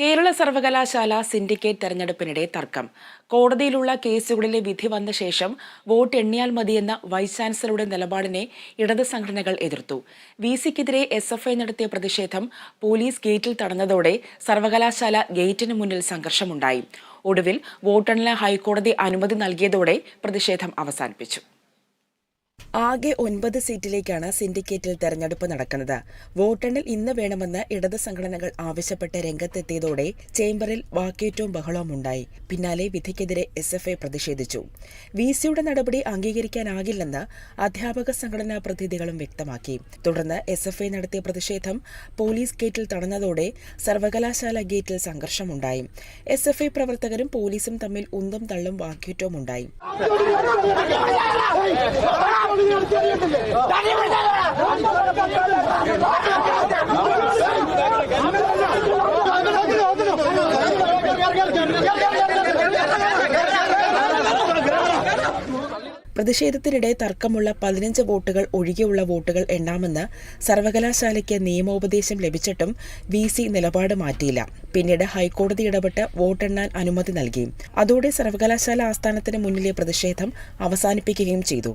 കേരള സർവകലാശാല സിൻഡിക്കേറ്റ് തെരഞ്ഞെടുപ്പിനിടെ തർക്കം. കോടതിയിലുള്ള കേസുകളിലെ വിധി വന്ന ശേഷം വോട്ട് എണ്ണിയാൽ മതിയെന്ന വൈസ് ചാൻസലറുടെ നിലപാടിനെ ഇടത് സംഘടനകൾ എതിർത്തു. വി സിക്കെതിരെ എസ് എഫ് ഐ നടത്തിയ പ്രതിഷേധം പോലീസ് ഗേറ്റിൽ തടഞ്ഞതോടെ സർവകലാശാല ഗേറ്റിന് മുന്നിൽ സംഘർഷമുണ്ടായി. ഒടുവിൽ വോട്ടെണ്ണൽ ഹൈക്കോടതി അനുമതി നൽകിയതോടെ പ്രതിഷേധം അവസാനിപ്പിച്ചു. ആകെ ഒൻപത് സീറ്റിലേക്കാണ് സിൻഡിക്കേറ്റിൽ തെരഞ്ഞെടുപ്പ് നടക്കുന്നത്. വോട്ടെണ്ണൽ ഇന്ന് വേണമെന്ന് ഇടത് സംഘടനകൾ ആവശ്യപ്പെട്ട് രംഗത്തെത്തിയതോടെ ചേംബറിൽ വാക്കേറ്റവും ബഹളവും ഉണ്ടായി. പിന്നാലെ വിധിക്കെതിരെ എസ് എഫ് ഐ പ്രതിഷേധിച്ചു. വി സിയുടെ നടപടി അംഗീകരിക്കാനാകില്ലെന്ന് അധ്യാപക സംഘടനാ പ്രതിനിധികളും വ്യക്തമാക്കി. തുടർന്ന് എസ് എഫ് ഐ നടത്തിയ പ്രതിഷേധം പോലീസ് ഗേറ്റിൽ തടഞ്ഞതോടെ സർവകലാശാല ഗേറ്റിൽ സംഘർഷമുണ്ടായി. എസ് എഫ് ഐ പ്രവർത്തകരും പോലീസും തമ്മിൽ ഉന്തും തള്ളും വാക്കേറ്റവും ഉണ്ടായി. പ്രതിഷേധത്തിനിടെ തർക്കമുള്ള പതിനഞ്ച് വോട്ടുകൾ ഒഴികെയുള്ള വോട്ടുകൾ എണ്ണാമെന്ന് സർവകലാശാലയ്ക്ക് നിയമോപദേശം ലഭിച്ചിട്ടും വി സി നിലപാട് മാറ്റിയില്ല. പിന്നീട് ഹൈക്കോടതി ഇടപെട്ട് വോട്ടെണ്ണാൻ അനുമതി നൽകി. അതോടെ സർവകലാശാല ആസ്ഥാനത്തിന് മുന്നിലെ പ്രതിഷേധം അവസാനിപ്പിക്കുകയും ചെയ്തു.